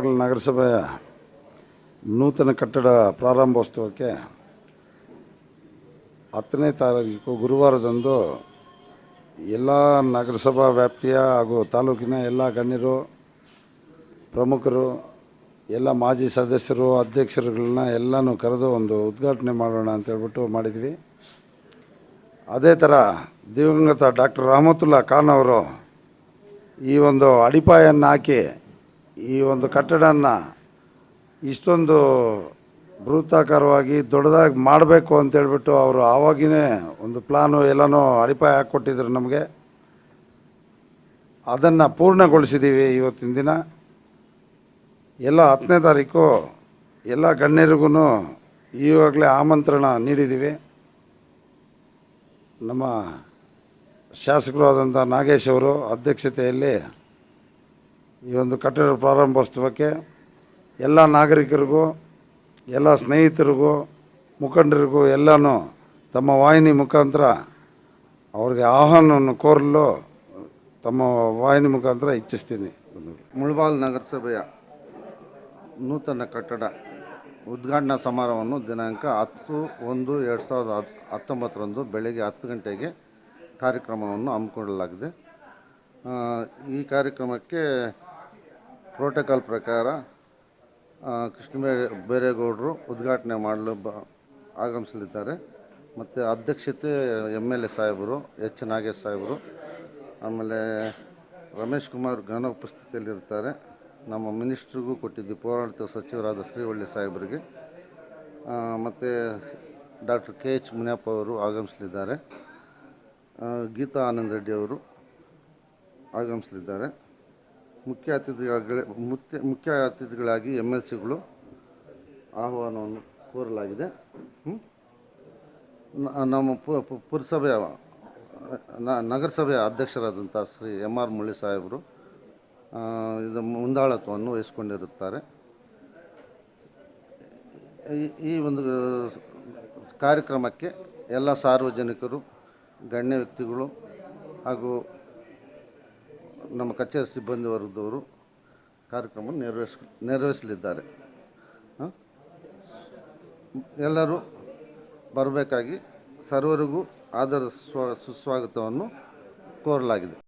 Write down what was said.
ನಗರಸಭೆಯ ನೂತನ ಕಟ್ಟಡ ಪ್ರಾರಂಭೋತ್ಸವಕ್ಕೆ ಹತ್ತನೇ ತಾರೀಕು ಗುರುವಾರದಂದು ಎಲ್ಲ ನಗರಸಭಾ ವ್ಯಾಪ್ತಿಯ ಹಾಗೂ ತಾಲೂಕಿನ ಎಲ್ಲ ಗಣ್ಯರು, ಪ್ರಮುಖರು, ಎಲ್ಲ ಮಾಜಿ ಸದಸ್ಯರು, ಅಧ್ಯಕ್ಷರುಗಳನ್ನ ಎಲ್ಲನೂ ಕರೆದು ಒಂದು ಉದ್ಘಾಟನೆ ಮಾಡೋಣ ಅಂತ ಹೇಳ್ಬಿಟ್ಟು ಮಾಡಿದ್ವಿ. ಅದೇ ಥರ ದಿವಂಗತ ಡಾಕ್ಟರ್ ರಹಮತುಲ್ಲಾ ಖಾನ್ ಅವರು ಈ ಒಂದು ಅಡಿಪಾಯನ್ನು ಹಾಕಿ ಈ ಒಂದು ಕಟ್ಟಡವನ್ನು ಇಷ್ಟೊಂದು ಬೃಹತ್ತಾಕಾರವಾಗಿ ದೊಡ್ಡದಾಗಿ ಮಾಡಬೇಕು ಅಂತೇಳ್ಬಿಟ್ಟು ಅವರು ಆವಾಗಿನೇ ಒಂದು ಪ್ಲಾನು ಎಲ್ಲನೂ ಅಡಿಪಾಯ ಹಾಕ್ಕೊಟ್ಟಿದ್ರು ನಮಗೆ. ಅದನ್ನು ಪೂರ್ಣಗೊಳಿಸಿದ್ದೀವಿ ಇವತ್ತಿನ ದಿನ. ಎಲ್ಲ ಹತ್ತನೇ ತಾರೀಕು ಎಲ್ಲ ಗಣ್ಯರಿಗೂ ಈವಾಗಲೇ ಆಮಂತ್ರಣ ನೀಡಿದ್ದೀವಿ ನಮ್ಮ ಶಾಸಕರು ಆದಂಥ ನಾಗೇಶ್ ಅವರು ಅಧ್ಯಕ್ಷತೆಯಲ್ಲಿ ಈ ಒಂದು ಕಟ್ಟಡ ಪ್ರಾರಂಭೋತ್ಸವಕ್ಕೆ ಎಲ್ಲ ನಾಗರಿಕರಿಗೂ, ಎಲ್ಲ ಸ್ನೇಹಿತರಿಗೂ, ಮುಖಂಡರಿಗೂ ಎಲ್ಲನೂ ತಮ್ಮ ವಾಹಿನಿ ಮುಖಾಂತರ ಅವ್ರಿಗೆ ಆಹ್ವಾನವನ್ನು ಕೋರಲು ತಮ್ಮ ವಾಹಿನಿ ಮುಖಾಂತರ ಇಚ್ಛಿಸ್ತೀನಿ. ಮುಳಬಾಲ್ ನಗರಸಭೆಯ ನೂತನ ಕಟ್ಟಡ ಉದ್ಘಾಟನಾ ಸಮಾರಂಭವನ್ನು ದಿನಾಂಕ ಹತ್ತು ಒಂದು ಎರಡು ಸಾವಿರದ ಹತ್, ಹತ್ತೊಂಬತ್ತರಂದು ಬೆಳಗ್ಗೆ ಹತ್ತು ಗಂಟೆಗೆ ಕಾರ್ಯಕ್ರಮವನ್ನು ಹಮ್ಮಿಕೊಳ್ಳಲಾಗಿದೆ. ಈ ಕಾರ್ಯಕ್ರಮಕ್ಕೆ ಪ್ರೋಟೋಕಾಲ್ ಪ್ರಕಾರ ಕೃಷ್ಣ ಬೈರೇಗೌಡರು ಉದ್ಘಾಟನೆ ಮಾಡಲು ಬ, ಆಗಮಿಸಲಿದ್ದಾರೆ. ಮತ್ತು ಅಧ್ಯಕ್ಷತೆ ಎಂ ಎಲ್ ಎ ಸಾಹೇಬರು, ಎಚ್ ನಾಗೇಶ್ ಸಾಹೇಬರು, ಆಮೇಲೆ ರಮೇಶ್ ಕುಮಾರ್ ಘನ ಉಪಸ್ಥಿತಿಯಲ್ಲಿರ್ತಾರೆ ನಮ್ಮ ಮಿನಿಸ್ಟ್ರಿಗೂ ಕೊಟ್ಟಿದ್ದು ಪೌರಾಡಳಿತ ಸಚಿವರಾದ ಶ್ರೀವಳ್ಳಿ ಸಾಹೇಬರಿಗೆ. ಮತ್ತು ಡಾಕ್ಟರ್ ಕೆ ಎಚ್ ಮುನಿಯಪ್ಪ ಅವರು ಆಗಮಿಸಲಿದ್ದಾರೆ. ಗೀತಾ ಆನಂದ್ ರೆಡ್ಡಿ ಅವರು ಆಗಮಿಸಲಿದ್ದಾರೆ. ಮುಖ್ಯ ಅತಿಥಿಗಳ ಮುಖ್ಯ ಮುಖ್ಯ ಅತಿಥಿಗಳಾಗಿ ಎಂ ಎಲ್ ಸಿಗಳು ಆಹ್ವಾನವನ್ನು ಕೋರಲಾಗಿದೆ ನಮ್ಮ ಪುರಸಭೆಯ ನಗರಸಭೆಯ ಅಧ್ಯಕ್ಷರಾದಂಥ ಶ್ರೀ ಎಂ ಆರ್ ಮುಳ್ಳಿ ಸಾಹೇಬರು ಇದು ಮುಂದಾಳತ್ವವನ್ನು ವಹಿಸಿಕೊಂಡಿರುತ್ತಾರೆ. ಈ ಒಂದು, ಕಾರ್ಯಕ್ರಮಕ್ಕೆ ಎಲ್ಲ ಸಾರ್ವಜನಿಕರು, ಗಣ್ಯ ವ್ಯಕ್ತಿಗಳು ಹಾಗೂ ನಮ್ಮ ಕಚೇರಿ ಸಿಬ್ಬಂದಿ ವರ್ಗದವರು ಕಾರ್ಯಕ್ರಮ ನೆರವೇರಿಸ್ ನೆರವೇರಿಸಲಿದ್ದಾರೆ. ಎಲ್ಲರೂ ಬರಬೇಕಾಗಿ ಸರ್ವರಿಗೂ ಆದರ ಸ್ವ ಸುಸ್ವಾಗತವನ್ನು ಕೋರಲಾಗಿದೆ.